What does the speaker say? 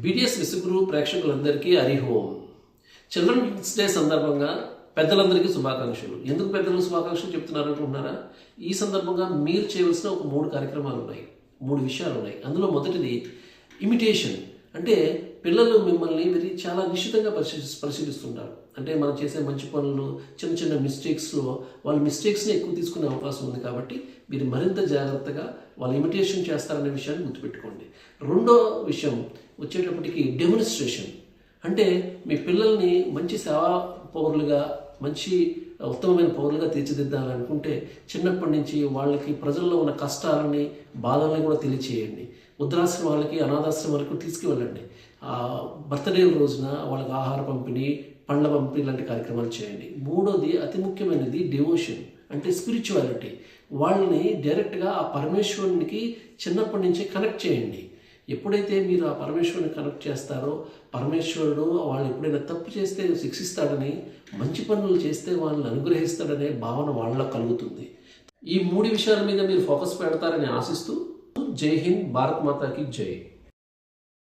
BDS విసుగురు ప్రేక్షకులందరికీ Hariom. Children's day సందర్భంగా పెద్దలందరికీ శుభాకాంక్షలు. ఎందుకు పెద్దలకు శుభాకాంక్షలు చెప్తున్నారు అనుకుంటున్నారా? ఈ సందర్భంగా మీరు చేయవలసిన ఒక మూడు కార్యక్రమాలు ఉన్నాయి. మూడు విషయాలు ఉన్నాయి. అందులో మొదటిది ఇమిటేషన్. అంటే పిల్లలు మిమ్మల్ని మీరు చాలా నిశ్చితంగా పరిశీలి పరిశీలిస్తుంటారు. అంటే మనం చేసే మంచి పనులు చిన్న చిన్న మిస్టేక్స్లో వాళ్ళ మిస్టేక్స్ని ఎక్కువ తీసుకునే అవకాశం ఉంది కాబట్టి మీరు మరింత జాగ్రత్తగా వాళ్ళు ఇమిటేషన్ చేస్తారనే విషయాన్ని గుర్తుపెట్టుకోండి. రెండో విషయం వచ్చేటప్పటికి డెమోనిస్ట్రేషన్ అంటే మీ పిల్లల్ని మంచి సేవా పౌరులుగా మంచి ఉత్తమమైన పౌరులుగా తీర్చిదిద్దాలనుకుంటే చిన్నప్పటి నుంచి వాళ్ళకి ప్రజల్లో ఉన్న కష్టాలని బాధల్ని కూడా తెలియచేయండి. వృద్ధాశ్రమాలకి అనాథాశ్రమాలకు తీసుకువెళ్ళండి. బర్త్డే రోజున వాళ్ళకి ఆహార పంపిణీ పండ్ల పంపిణీ లాంటి కార్యక్రమాలు చేయండి. మూడోది అతి ముఖ్యమైనది డివోషన్ అంటే స్పిరిచువాలిటీ. వాళ్ళని డైరెక్ట్గా ఆ పరమేశ్వరునికి చిన్నప్పటి నుంచి కనెక్ట్ చేయండి. ఎప్పుడైతే మీరు ఆ పరమేశ్వరుని కనెక్ట్ చేస్తారో పరమేశ్వరుడు వాళ్ళు ఎప్పుడైనా తప్పు చేస్తే శిక్షిస్తాడని మంచి పనులు చేస్తే వాళ్ళని అనుగ్రహిస్తాడనే భావన వాళ్ళలో కలుగుతుంది. ఈ మూడు విషయాల మీద మీరు ఫోకస్ పెడతారని ఆశిస్తూ జై హింద్ భారత్ మాతాకి జై.